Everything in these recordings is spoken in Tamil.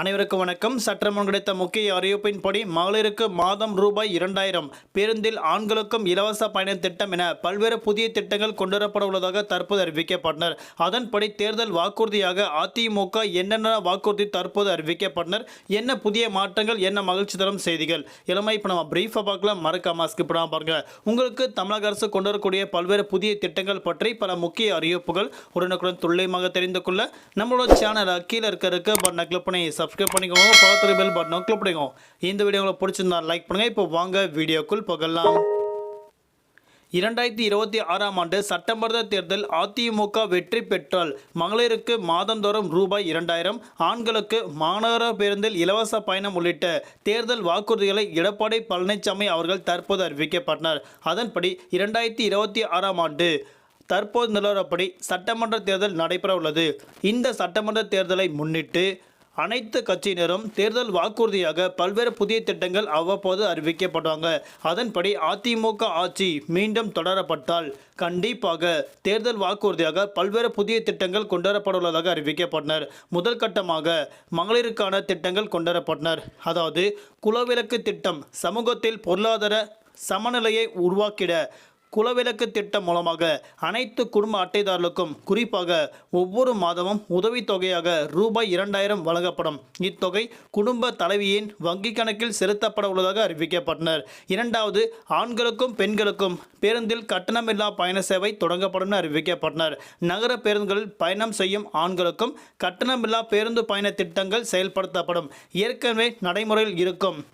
அனைவருக்கும் வணக்கம். சற்றமுன் கிடைத்த முக்கிய அறிவிப்பின்படி மகளிருக்கு மாதம் ரூபாய் இரண்டாயிரம் பேருந்தில் ஆண்களுக்கும் இலவச பயண திட்டம் என பல்வேறு புதிய திட்டங்கள் கொண்டுவரப்பட உள்ளதாக தற்போது அறிவிக்கப்பட்டனர். அதன்படி தேர்தல் வாக்குறுதியாக அதிமுக என்னென்ன வாக்குறுதி தற்போது அறிவிக்கப்பட்டனர் என்ன புதிய மாற்றங்கள் என்ன மகிழ்ச்சி தரும் செய்திகள். இளமை இப்போ நம்ம பிரீஃபாக பார்க்கலாம். மறக்காம ஸ்கிப் பண்ணாம பாருங்க. உங்களுக்கு தமிழக அரசு கொண்டு வரக்கூடிய பல்வேறு புதிய திட்டங்கள் பற்றி பல முக்கிய அறிவிப்புகள் உடனுக்குடன் துல்லியமாக தெரிந்து கொள்ள நம்மளோட சேனலை கீழே இருக்கிறதுக்கு இருக்க பட்டனை கிளிக் பண்ணி சப்ஸ்கிரைப் பண்ணிக்கோங்க பக்கத்தில் பெல் பட்டனும் கிளிக் பண்ணிக்கோங்க. இந்த வீடியோ உங்களுக்கு பிடிச்சிருந்தா லைக் பண்ணுங்க. இப்போ வாங்க வீடியோக்குள் போகலாம். இரண்டாயிரத்தி இருபத்தி ஆறாம் ஆண்டு சட்டமன்ற தேர்தல் அதிமுக வெற்றி பெற்றால் மகளிருக்கு மாதந்தோறும் ரூபாய் இரண்டாயிரம் ஆண்களுக்கு மாநகர பேருந்தில் இலவச பயணம் உள்ளிட்ட தேர்தல் வாக்குறுதிகளை எடப்பாடி பழனிசாமி அவர்கள் தற்போது அறிவிக்கப்பட்டனர் அதன்படி இரண்டாயிரத்தி இருபத்தி ஆறாம் ஆண்டு தற்போது நிலவரப்படி சட்டமன்ற தேர்தல் நடைபெற உள்ளது இந்த சட்டமன்ற தேர்தலை முன்னிட்டு அனைத்து கட்சியினரும் தேர்தல் வாக்குறுதியாக பல்வேறு புதிய திட்டங்கள் அவ்வப்போது அறிவிக்கப்படுவாங்க அதன்படி அதிமுக ஆட்சி மீண்டும் தொடரப்பட்டால் கண்டிப்பாக தேர்தல் வாக்குறுதியாக பல்வேறு புதிய திட்டங்கள் கொண்டுவரப்பட அறிவிக்கப்பட்டனர். முதல் கட்டமாக மகளிருக்கான திட்டங்கள் கொண்டுவரப்பட்டனர். அதாவது குலவிலக்கு திட்டம் சமூகத்தில் பொருளாதார சமநிலையை உருவாக்கிட குலவிளக்கு திட்டம் மூலமாக அனைத்து குடும்ப அட்டைதாரர்களுக்கும் குறிப்பாக ஒவ்வொரு மாதமும் உதவித்தொகையாக ரூபாய் இரண்டாயிரம் வழங்கப்படும். இத்தொகை குடும்ப தலைவியின் வங்கி கணக்கில் செலுத்தப்பட உள்ளதாக அறிவிக்கப்பட்டனர். இரண்டாவது ஆண்களுக்கும் பெண்களுக்கும் பேருந்தில் கட்டணமில்லா பயண சேவை தொடங்கப்படும் என அறிவிக்கப்பட்டனர். நகர பேருந்துகளில் பயணம் செய்யும் ஆண்களுக்கும் கட்டணமில்லா பேருந்து பயண திட்டங்கள் செயல்படுத்தப்படும். ஏற்கனவே நடைமுறையில் இருக்கும்.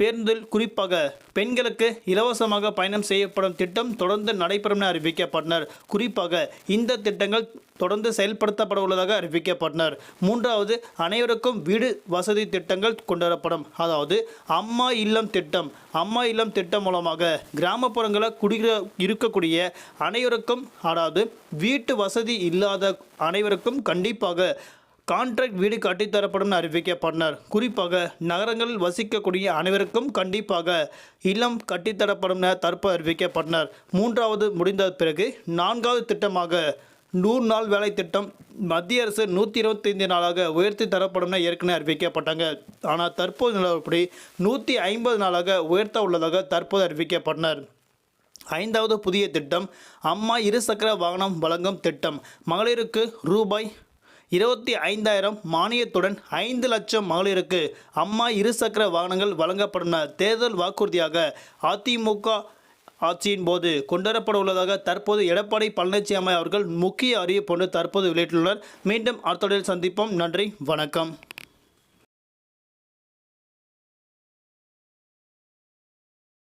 பேருந்தில் குறிப்பாக பெண்களுக்கு இலவசமாக பயணம் செய்யப்படும் திட்டம் தொடர்ந்து நடைபெறும் என அறிவிக்கப்பட்டனர். குறிப்பாக இந்த திட்டங்கள் தொடர்ந்து செயல்படுத்தப்பட உள்ளதாக அறிவிக்கப்பட்டனர். மூன்றாவது அனைவருக்கும் வீடு வசதி திட்டங்கள் கொண்டுவரப்படும். அதாவது அம்மா இல்லம் திட்டம். அம்மா இல்லம் திட்டம் மூலமாக கிராமப்புறங்களில் குடிகிற இருக்கக்கூடிய அனைவருக்கும் அதாவது வீட்டு வசதி இல்லாத அனைவருக்கும் கண்டிப்பாக கான்ட்ராக்ட் வீடு கட்டித்தரப்படும் அறிவிக்கப்பட்டனர். குறிப்பாக நகரங்களில் வசிக்கக்கூடிய அனைவருக்கும் கண்டிப்பாக இல்லம் கட்டித்தரப்படும் என தற்போது அறிவிக்கப்பட்டனர். மூன்றாவது முடிந்த பிறகு நான்காவது திட்டமாக நூறு நாள் வேலை திட்டம் மத்திய அரசு நூற்றி இருபத்தைந்து நாளாக உயர்த்தி தரப்படும் என ஏற்கனவே அறிவிக்கப்பட்டாங்க. ஆனால் தற்போது நிலவரப்படி நூற்றி ஐம்பது நாளாக உயர்த்த உள்ளதாக தற்போது அறிவிக்கப்பட்டனர். ஐந்தாவது புதிய திட்டம் அம்மா இருசக்கர வாகனம் வழங்கும் திட்டம். மகளிருக்கு ரூபாய் இருபத்தி ஐந்தாயிரம் மானியத்துடன் ஐந்து லட்சம் மகளிருக்கு அம்மா இருசக்கர வாகனங்கள் வழங்கப்படும் தேர்தல் வாக்குறுதியாக அதிமுக ஆட்சியின் போது கொண்டுவரப்பட உள்ளதாக தற்போது எடப்பாடி பழனிசாமி அவர்கள் முக்கிய அறிவிப்பு ஒன்று தற்போது வெளியிட்டுள்ளனர் மீண்டும் அடுத்த சந்திப்போம். நன்றி. வணக்கம்.